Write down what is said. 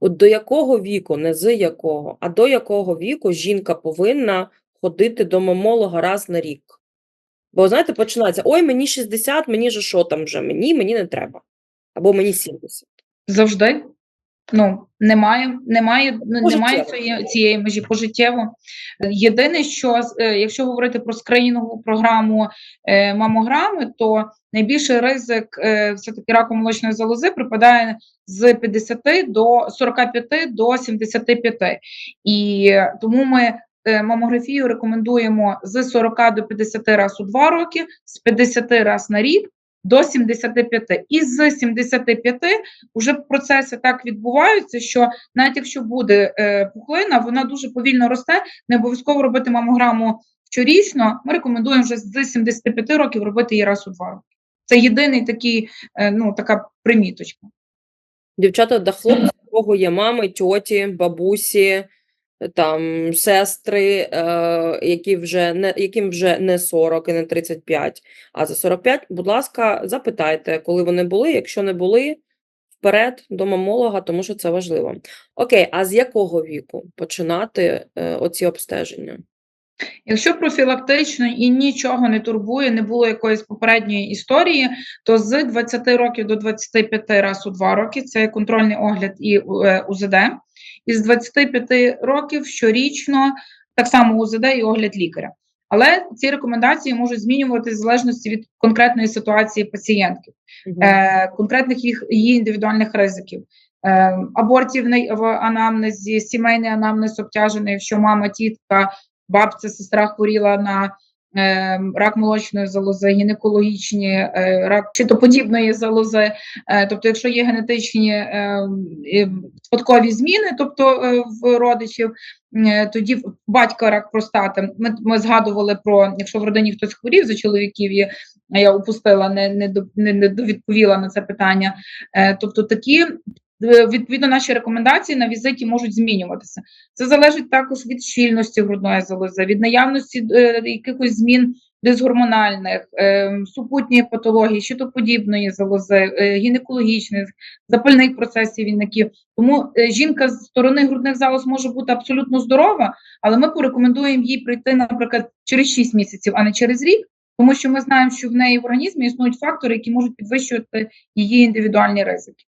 От до якого віку, не з якого, а до якого віку жінка повинна ходити до мамолога раз на рік? Бо, знаєте, починається: ой, мені 60, мені же що там вже? Мені, мені не треба. Або мені 70. Завжди. Ну, немає, немає, ну, немає цієї, цієї межі пожиттєво. Єдине, що е, якщо говорити про скринінгову програму е, мамограми, то найбільший ризик е, все-таки раку молочної залози припадає з 50 до 45 до 75. І тому ми е, мамографію рекомендуємо з 40 до 50 разів у 2 роки, з 50 разів на рік до 75. І з 75 вже процеси так відбуваються, що навіть якщо буде е, пухлина, вона дуже повільно росте. Не обов'язково робити мамограму щорічно. Ми рекомендуємо вже з 75 років робити її раз у два роки. Це єдиний такий, е, ну така приміточка. Дівчата да хлопці, у кого є мами, тьоті, бабусі, там сестри, е, які вже не яким вже не 40 і не 35, а за 45, будь ласка, запитайте, коли вони були. Якщо не були, вперед до мамолога, тому що це важливо. Окей, а з якого віку починати е, оці обстеження? Якщо профілактично і нічого не турбує, не було якоїсь попередньої історії, то з 20 років до 25 раз у 2 роки це контрольний огляд і е, УЗД. І з 25 років щорічно так само УЗД і огляд лікаря. Але ці рекомендації можуть змінюватися в залежності від конкретної ситуації пацієнтки, Мгм. е, конкретних їх її індивідуальних ризиків. Е, абортів в анамнезі, сімейний анамнез обтяжений, якщо мама, тітка, бабця, сестра хворіла на е, рак молочної залози, гінекологічні е, рак щитоподібної залози. Е, тобто, якщо є генетичні е, спадкові зміни, тобто е, в родичів, е, тоді в батька рак простати. Ми, ми згадували про якщо в родині хтось хворів за чоловіків, є, я упустила, не, не, не, не довідповіла на це питання. Е, тобто такі. Е, Відповідно, наші рекомендації на візиті можуть змінюватися. Це залежить також від щільності грудної залози, від наявності е, якихось змін дисгормональних, е, супутньої патології, щитоподібної залози, е, гінекологічних, запальних процесів вінників. Тому жінка з сторони грудних залоз може бути абсолютно здорова, але ми порекомендуємо їй прийти, наприклад, через 6 місяців, а не через рік. Тому що ми знаємо, що в неї в організмі існують фактори, які можуть підвищувати її індивідуальні ризики.